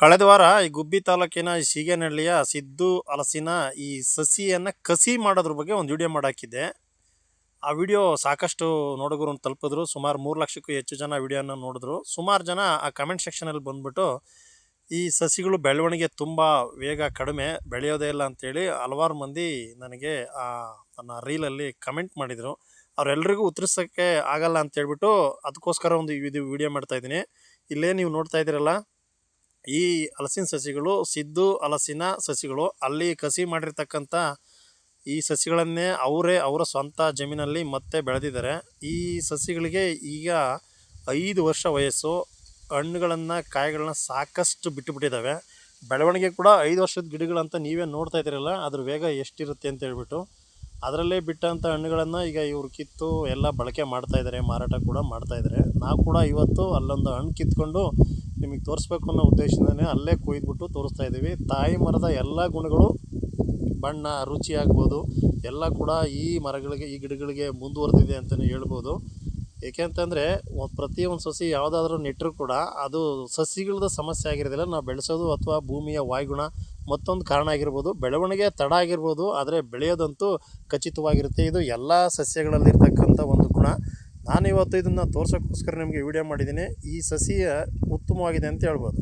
ಕಳೆದ ವಾರ ಈ ಗುಬ್ಬಿ ತಾಲೂಕಿನ ಈ ಸಿದ್ದು ಹಲಸಿನ ಈ ಸಸಿಯನ್ನು ಕಸಿ ಮಾಡೋದ್ರ ಬಗ್ಗೆ ಒಂದು ವಿಡಿಯೋ ಮಾಡಾಕಿದ್ದೆ. ಆ ವಿಡಿಯೋ ಸಾಕಷ್ಟು ನೋಡುಗರು ತಲುಪಿದ್ರು. ಸುಮಾರು ಮೂರು ಲಕ್ಷಕ್ಕೂ ಹೆಚ್ಚು ಜನ ವಿಡಿಯೋನ ನೋಡಿದ್ರು. ಸುಮಾರು ಜನ ಆ ಕಮೆಂಟ್ ಸೆಕ್ಷನಲ್ಲಿ ಬಂದ್ಬಿಟ್ಟು, ಈ ಸಸಿಗಳು ಬೆಳವಣಿಗೆ ತುಂಬ ವೇಗ ಕಡಿಮೆ, ಬೆಳೆಯೋದೇ ಇಲ್ಲ ಅಂಥೇಳಿ ಹಲವಾರು ಮಂದಿ ನನಗೆ ಆ ನನ್ನ ರೀಲಲ್ಲಿ ಕಮೆಂಟ್ ಮಾಡಿದರು. ಅವರೆಲ್ಲರಿಗೂ ಉತ್ತರಿಸೋಕ್ಕೆ ಆಗಲ್ಲ ಅಂತೇಳ್ಬಿಟ್ಟು ಅದಕ್ಕೋಸ್ಕರ ಒಂದು ಇದು ವಿಡಿಯೋ ಮಾಡ್ತಾ ಇದ್ದೀನಿ. ಇಲ್ಲೇ ನೀವು ನೋಡ್ತಾ ಇದ್ದೀರಲ್ಲ ಈ ಹಲಸಿನ ಸಸಿಗಳು, ಸಿದ್ದು ಹಲಸಿನ ಸಸಿಗಳು, ಅಲ್ಲಿ ಕಸಿ ಮಾಡಿರ್ತಕ್ಕಂಥ ಈ ಸಸಿಗಳನ್ನೇ ಅವರೇ ಅವರ ಸ್ವಂತ ಜಮೀನಲ್ಲಿ ಮತ್ತೆ ಬೆಳೆದಿದ್ದಾರೆ. ಈ ಸಸಿಗಳಿಗೆ ಈಗ ಐದು ವರ್ಷ ವಯಸ್ಸು. ಹಣ್ಣುಗಳನ್ನು, ಕಾಯಿಗಳನ್ನ ಸಾಕಷ್ಟು ಬಿಟ್ಟುಬಿಟ್ಟಿದ್ದಾವೆ. ಬೆಳವಣಿಗೆ ಕೂಡ ಐದು ವರ್ಷದ ಗಿಡಗಳಂತ ನೀವೇ ನೋಡ್ತಾ ಇದ್ದೀರಲ್ಲ, ಅದ್ರ ವೇಗ ಎಷ್ಟಿರುತ್ತೆ ಅಂತ ಹೇಳ್ಬಿಟ್ಟು. ಅದರಲ್ಲೇ ಬಿಟ್ಟಂಥ ಹಣ್ಣುಗಳನ್ನು ಈಗ ಇವರು ಕಿತ್ತು ಎಲ್ಲ ಬಳಕೆ ಮಾಡ್ತಾಯಿದ್ದಾರೆ ಮಾರಾಟ ಕೂಡ ಮಾಡ್ತಾಯಿದ್ದಾರೆ ನಾವು ಕೂಡ ಇವತ್ತು ಅಲ್ಲೊಂದು ಹಣ್ಣು ಕಿತ್ಕೊಂಡು ನಿಮಗೆ ತೋರಿಸ್ಬೇಕು ಅನ್ನೋ ಉದ್ದೇಶದಿಂದನೇ ಅಲ್ಲೇ ಕೊಯ್ದುಬಿಟ್ಟು ತೋರಿಸ್ತಾ ಇದ್ದೀವಿ. ತಾಯಿ ಮರದ ಎಲ್ಲ ಗುಣಗಳು ಬಣ್ಣ, ರುಚಿ ಆಗ್ಬೋದು. ಎಲ್ಲ ಕೂಡ ಈ ಮರಗಳಿಗೆ, ಈ ಗಿಡಗಳಿಗೆ ಮುಂದುವರೆದಿದೆ ಅಂತಲೇ ಹೇಳ್ಬೋದು. ಏಕೆಂತಂದರೆ ಪ್ರತಿಯೊಂದು ಸಸಿ ಯಾವುದಾದ್ರೂ ನೆಟ್ಟರೂ ಕೂಡ ಅದು ಸಸಿಗಳದ ಸಮಸ್ಯೆ ಆಗಿರೋದಿಲ್ಲ. ನಾವು ಬೆಳೆಸೋದು ಅಥವಾ ಭೂಮಿಯ ವಾಯುಗುಣ ಮತ್ತೊಂದು ಕಾರಣ ಆಗಿರ್ಬೋದು. ಬೆಳವಣಿಗೆ ತಡ ಆಗಿರ್ಬೋದು, ಆದರೆ ಬೆಳೆಯೋದಂತೂ ಖಚಿತವಾಗಿರುತ್ತೆ. ಇದು ಎಲ್ಲ ಸಸ್ಯಗಳಲ್ಲಿರ್ತಕ್ಕಂಥ ಒಂದು ಗುಣ. ನಾನಿವತ್ತು ಇದನ್ನು ತೋರ್ಸೋಕ್ಕೋಸ್ಕರ ನಿಮಗೆ ವಿಡಿಯೋ ಮಾಡಿದ್ದೀನಿ. ಈ ಸಸಿಯ ಉತ್ತಮವಾಗಿದೆ ಅಂತ ಹೇಳ್ಬೋದು.